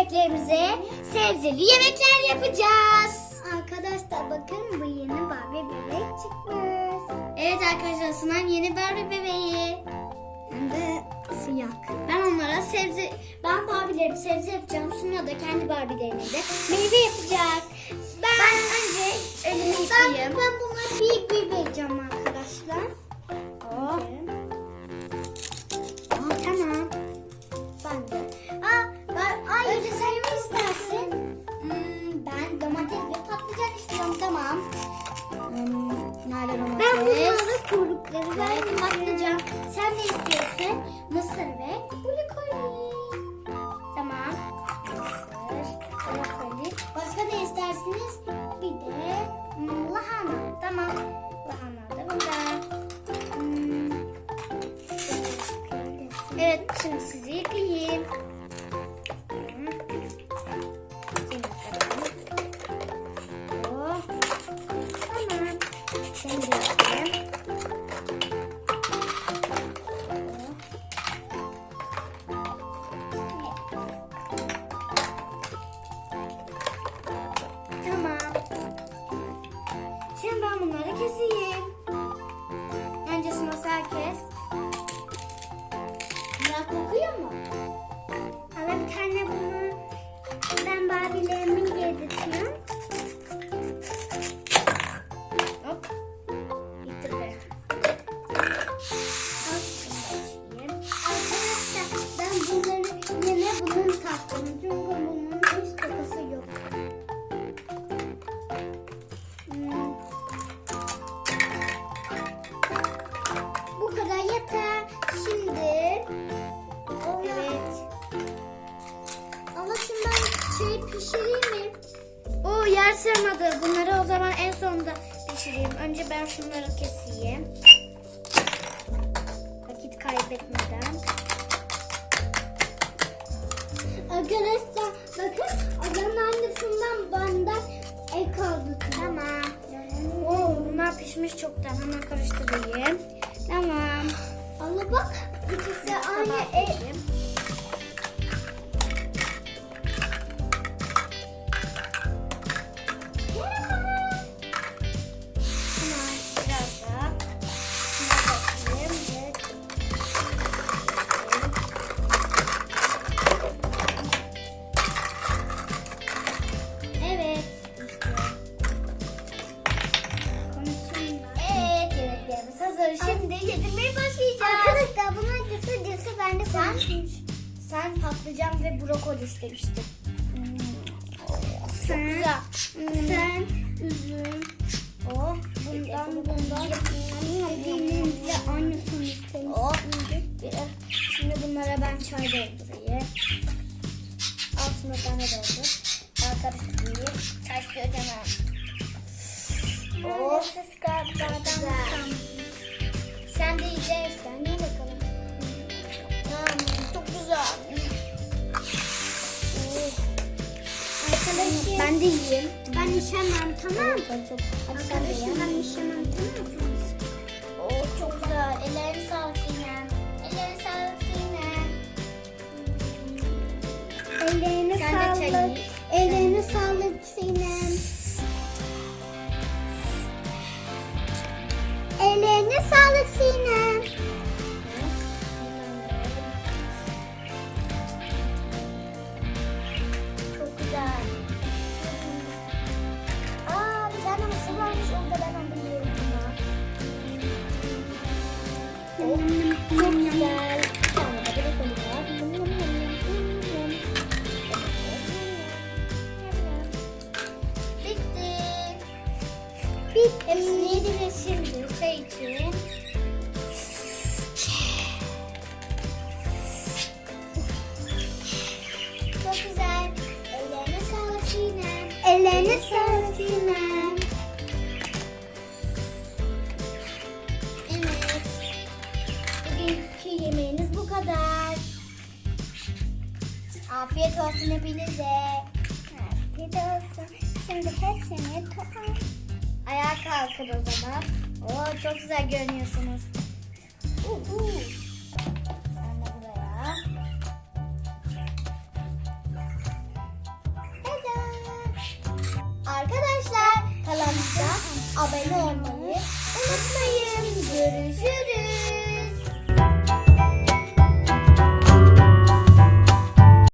bebeklerimize sebzeli yemekler yapacağız. Arkadaşlar bakın bu yeni Barbie bebek çıkmış. Evet arkadaşlar Sunan yeni Barbie bebeği. Hem de siyah. Ben onlara sebze, ben Barbie'lerimi sebze yapacağım. Suna da kendi Barbie'lerini de meyve yapacak. Ben, önce elimi yıkayayım. Verdim. Patlıcan. Sen ne istiyorsun? Mısır ve brokoli. Tamam. Mısır, brokoli. Başka ne istersiniz? Bir de hmm, lahana. Tamam. Lahana da burada. Hmm, Evet, şimdi sizi yıkayayım. Sığmadı. Bunları o zaman en sonunda pişireyim. Önce ben şunları keseyim. Vakit kaybetmeden. Arkadaşlar bakın adamın aynısından benden ek aldı. Tamam. Oo, bunlar pişmiş çoktan. Hemen karıştırayım. Tamam. Allah bak ikisi aynı e hazır. Şimdi yedirmeye başlayacağız. Arkadaşlar bunun acısı acısı bende sen, sen patlıcan ve brokoli istemiştin. Sen, sen üzüm, oh, bundan bundan istediğinizde aynısını istemiştim. Oh, şimdi bunlara ben çay doldurayım. Aslında bana doldur. Ben karıştırayım. Çay canım. Oh, siz Sen de yiyeceksin. Ne bakalım. Hmm, çok güzel. Arkadaşım. Ben de yiyeyim. Ben işemem tamam mı? Ben çok. Sen de ye. Ben işemem tamam mı? Oh çok güzel. Ellerini sağlık Sinem. Ellerini sağlık Sinem. Ellerine sağlık. Ellerine için. Çok güzel. Ellerine sağlık Sinem. Ellerine sağlık Sinem. Evet. Bugünkü yemeğiniz bu kadar. Afiyet olsun hepinize. Afiyet olsun. Şimdi hepsini topar. Ayağa kalkın o zaman. Oo çok güzel görünüyorsunuz. Uhu. Sen de buraya. Arkadaşlar kanalımıza abone olmayı unutmayın. Görüşürüz.